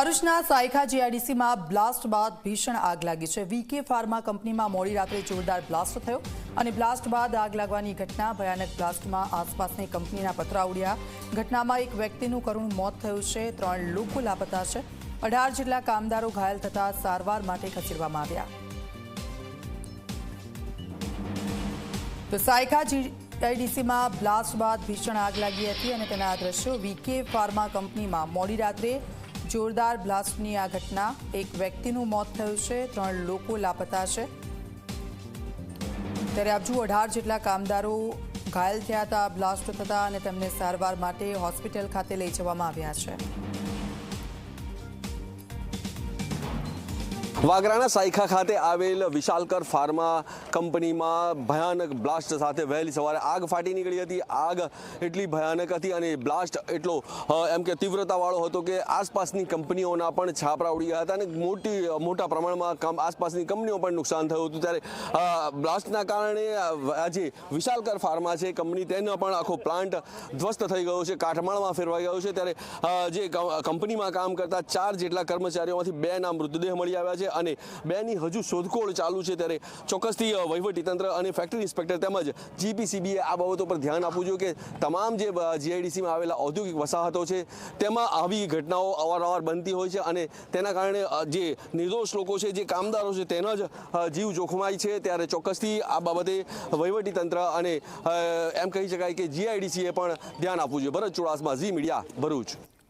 ભરૂચના સાયખા જીઆઈડીસીમાં બ્લાસ્ટ બાદ ભીષણ આગ લાગી છે. વીકે ફાર્મા કંપનીમાં મોડી રાત્રે જોરદાર બ્લાસ્ટ થયો અને બ્લાસ્ટ બાદ આગ લાગવાની ઘટના ભયાનક બ્લાસ્ટમાં આસપાસની કંપનીના પતરા ઉડ્યા. ઘટનામાં એક વ્યક્તિનું કરુણ મોત થયું છે. ત્રણ લોકો લાપતા છે. અઢાર જેટલા કામદારો ઘાયલ થતા સારવાર માટે ખસેડવામાં આવ્યા. તો સાયખા જીઆઈડીસીમાં બ્લાસ્ટ બાદ ભીષણ આગ લાગી હતી અને તેના દ્રશ્યો વીકે ફાર્મા કંપનીમાં મોડી રાત્રે જોરદાર બ્લાસ્ટની આ ઘટના. એક વ્યક્તિનું મોત થયું છે, ત્રણ લોકો લાપતા છે. ત્યારે આપજુ અઢાર જેટલા કામદારો ઘાયલ થયા હતા, બ્લાસ્ટ થતા અને તેમને સારવાર માટે હોસ્પિટલ ખાતે લઈ જવામાં આવ્યા છે. વાગરાના સાયખા ખાતે આવેલ વિશાલકર ફાર્મા કંપનીમાં ભયાનક બ્લાસ્ટ સાથે વહેલી સવારે આગ ફાટી નીકળી હતી. આગ એટલી ભયાનક હતી અને બ્લાસ્ટ એટલો એમ કે તીવ્રતાવાળો હતો કે આસપાસની કંપનીઓના પણ છાપરા ઉડી ગયા હતા અને મોટી, મોટા પ્રમાણમાં આસપાસની કંપનીઓ પણ નુકસાન થયું હતું. ત્યારે બ્લાસ્ટના કારણે આ જે વિશાલકર ફાર્મા છે, કંપની તેનો પણ આખો પ્લાન્ટ ધ્વસ્ત થઈ ગયો છે કાઠમાળમાં ફેરવાઈ ગયો છે. ત્યારે જે કંપનીમાં કામ કરતા ચાર જેટલા કર્મચારીઓમાંથી બેના મૃતદેહ મળી આવ્યા છે. અને બેની હજુ શોધખોળ ચાલુ છે ત્યારે ચોક્કસથી વહીવટીતંત્ર અને ફેક્ટરી ઇન્સ્પેક્ટર તેમજ જીપીસીબીએ આ બાબતો પર ધ્યાન આપવું જોઈએ કે તમામ જે જીઆઈડીસીમાં આવેલા ઔદ્યોગિક વસાહતો છે, તેમાં આવી ઘટનાઓ અવારનવાર બનતી હોય છે અને તેના કારણે જે નિર્દોષ લોકો છે, જે કામદારો છે, તેનો જ જીવ જોખમાય છે. ત્યારે ચોક્કસથી આ બાબતે વહીવટીતંત્ર અને એમ કહી શકાય કે જીઆઈડીસીએ પણ ધ્યાન આપવું જોઈએ. Bharat Chudasama, Zee Media Bharuch.